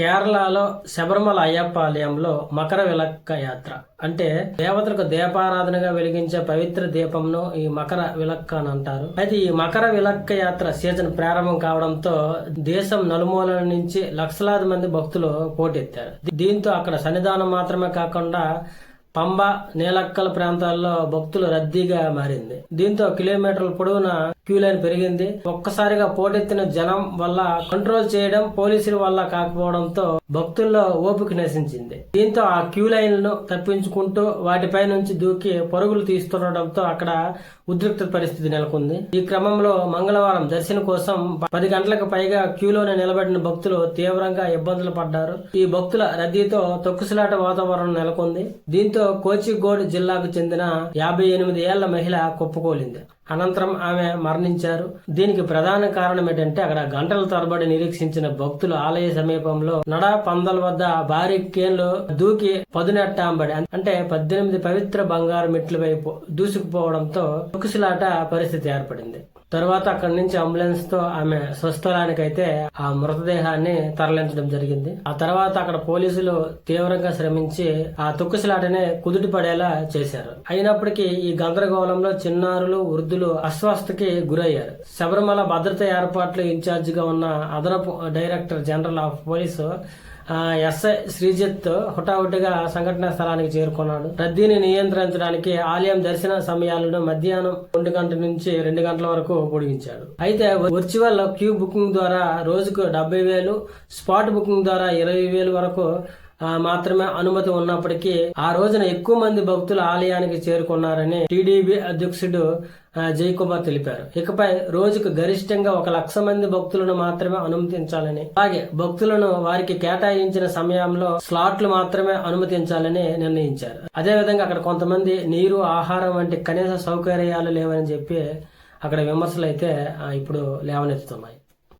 కేరళలో శబరిమల అయ్యప్ప ఆలయంలో మకర విలక్క యాత్ర. అంటే దేవతలకు దీపారాధనగా వెలిగించే పవిత్ర దీపంను ఈ మకర విలక్క అని అంటారు. అయితే ఈ మకర విలక్క యాత్ర సీజన్ ప్రారంభం కావడంతో దేశం నలుమూలల నుంచి లక్షలాది మంది భక్తులు పోటెత్తారు. దీంతో అక్కడ సన్నిధానం మాత్రమే కాకుండా పంబ నీలక్కల ప్రాంతాల్లో భక్తులు రద్దీగా మారింది. దీంతో కిలోమీటర్ల పొడవున క్యూ లైన్ పెరిగింది. ఒక్కసారిగా పోటెత్తిన జనం వల్ల కంట్రోల్ చేయడం పోలీసుల వల్ల కాకపోవడంతో భక్తుల్లో ఓపిక నశించింది. దీంతో ఆ క్యూ లైన్లను తప్పించుకుంటూ వాటిపై నుంచి దూకి పరుగులు తీస్తుండటంతో అక్కడ ఉద్రిక్త పరిస్థితి నెలకొంది. ఈ క్రమంలో మంగళవారం దర్శనం కోసం పది గంటలకు పైగా క్యూలోనే నిలబడిన భక్తులు తీవ్రంగా ఇబ్బందులు పడ్డారు. ఈ భక్తుల రద్దీతో తొక్కుసలాట వాతావరణం నెలకొంది. దీంతో కోచిగోడ్ జిల్లాకు చెందిన యాభై ఎనిమిది ఏళ్ళ మహిళ కుప్పకూలింది. అనంతరం ఆమె మరణించారు. దీనికి ప్రధాన కారణం ఏంటంటే అక్కడ గంటల తరబడి నిరీక్షించిన భక్తులు ఆలయ సమీపంలో నడా పందల వద్ద భారీ కేన్లు దూకి పదునెట్టాంబడి అంటే పద్దెనిమిది పవిత్ర బంగారు మెట్లు వైపు దూసుకుపోవడంతో తొక్కుసలాట పరిస్థితి ఏర్పడింది. తర్వాత అక్కడి నుంచి అంబులెన్స్తో ఆమె స్వస్థలానికైతే ఆ మృతదేహాన్ని తరలించడం జరిగింది. ఆ తర్వాత అక్కడ పోలీసులు తీవ్రంగా శ్రమించి ఆ తొక్కుసలాటనే కుదుటి పడేలా చేశారు. అయినప్పటికీ ఈ గందరగోళంలో చిన్నారులు వృద్ధులు అస్వస్థకి గురయ్యారు. శబరిమల భద్రత ఏర్పాట్లు ఇన్ఛార్జిగా ఉన్న అదనపు director general of police SI Sreejith హుటాహుటిగా సంఘటనా స్థలానికి చేరుకున్నాడు. రద్దీని నియంత్రించడానికి ఆలయం దర్శన సమయాలను మధ్యాహ్నం రెండు గంటల నుంచి రెండు గంటల వరకు పొడిగించాడు. అయితే వర్చువల్ క్యూ బుకింగ్ ద్వారా రోజుకు డెబ్బై వేలు స్పాట్ బుకింగ్ ద్వారా ఇరవై వేలు వరకు మాత్రమే అనుమతి ఉన్నప్పటికీ ఆ రోజున ఎక్కువ మంది భక్తులు ఆలయానికి చేరుకున్నారని టీడీపీ అధ్యక్షుడు ఆ, జయకుమార్ తెలిపారు. ఇకపై రోజుకు గరిష్టంగా ఒక లక్ష మంది భక్తులను మాత్రమే అనుమతించాలని అలాగే భక్తులను వారికి కేటాయించిన సమయంలో స్లాట్లు మాత్రమే అనుమతించాలని నిర్ణయించారు. అదేవిధంగా అక్కడ కొంతమంది నీరు ఆహారం వంటి కనీస సౌకర్యాలు లేవని చెప్పి అక్కడ విమర్శలు అయితే ఇప్పుడు లేవనెత్తుతున్నాయి.